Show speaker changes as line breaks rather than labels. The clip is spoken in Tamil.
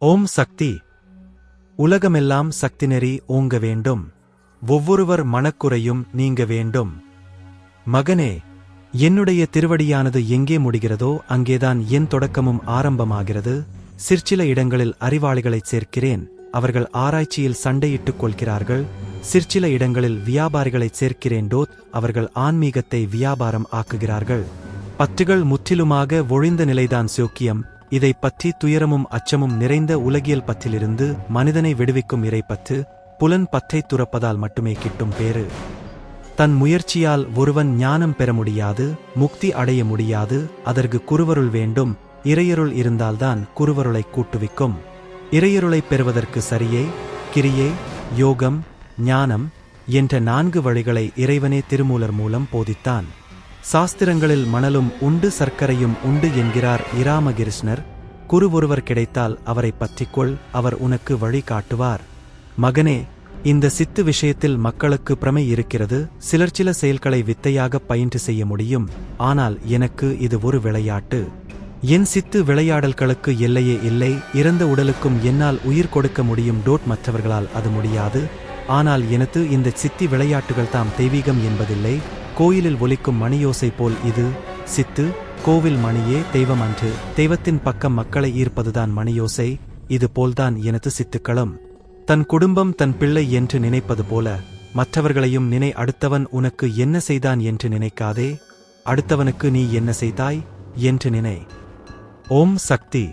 ஓம் சக்தி. உலகமெல்லாம் சக்தி நெறி ஓங்க வேண்டும். ஒவ்வொருவர் மனக்குறையும் நீங்க வேண்டும். மகனே என்னுடைய திருவடியானது எங்கே முடிகிறதோ அங்கேதான் என் தொடக்கமும் ஆரம்பமாகிறது. சிற்சில இடங்களில் அறிவாளிகளைச் சேர்க்கிறேன். அவர்கள் ஆராய்ச்சியில் சண்டையிட்டுக் கொள்கிறார்கள். சிற்சில இடங்களில் வியாபாரிகளைச் சேர்க்கிறேன் டோத் அவர்கள் ஆன்மீகத்தை வியாபாரம் ஆக்குகிறார்கள். பற்றுகள் முற்றிலுமாக ஒழிந்த நிலைதான் சோக்கியம். இதைப் பற்றி துயரமும் அச்சமும் நிறைந்த உலகியல் பற்றிலிருந்து மனிதனை விடுவிக்கும் இறைப்பற்று புலன் பற்றை துறப்பதால் மட்டுமே கிட்டும் பேறு. தன் முயற்சியால் ஒருவன் ஞானம் பெற முடியாது முக்தி அடைய முடியாது அதற்கு குருவருள் வேண்டும் இறையருள் இருந்தால்தான் குருவருளை கூட்டுவிக்கும். இறையருளைப் பெறுவதற்கு சரியே கிரியே யோகம் ஞானம் என்ற நான்கு வழிகளை இறைவனே திருமூலர் மூலம் போதித்தான். சாஸ்திரங்களில் மணலும் உண்டு சர்க்கரையும் உண்டு என்கிறார் இராமகிருஷ்ணர். குரு ஒருவர் கிடைத்தால் அவரை பற்றிக்கொள் அவர் உனக்கு வழி காட்டுவார். மகனே இந்த சித்து விஷயத்தில் மக்களுக்கு பிரமை இருக்கிறது சிலர் சில செயல்களை வித்தையாக பயின்று செய்ய முடியும் ஆனால் எனக்கு இது ஒரு விளையாட்டு. என் சித்து விளையாடல்களுக்கு எல்லையே இல்லை இறந்த உடலுக்கும் என்னால் உயிர் கொடுக்க முடியும் டோட் மற்றவர்களால் அது முடியாது ஆனால் எனது இந்த சித்தி விளையாட்டுகள் தாம் தெய்வீகம் என்பதில்லை. கோயிலில் ஒலிக்கும் மணியோசை போல் இது சித்து கோவில் மணியே தெய்வம் அன்று. தெய்வத்தின் பக்கம் மக்களை ஈர்ப்பதுதான் மணியோசை இது போல்தான் எனது சித்துக்களும். தன் குடும்பம் தன் பிள்ளை என்று நினைப்பது போல மற்றவர்களையும் நினை அடுத்தவன் உனக்கு என்ன செய்தான் என்று நினைக்காதே அடுத்தவனுக்கு நீ என்ன செய்தாய் என்று நினை. ஓம் சக்தி.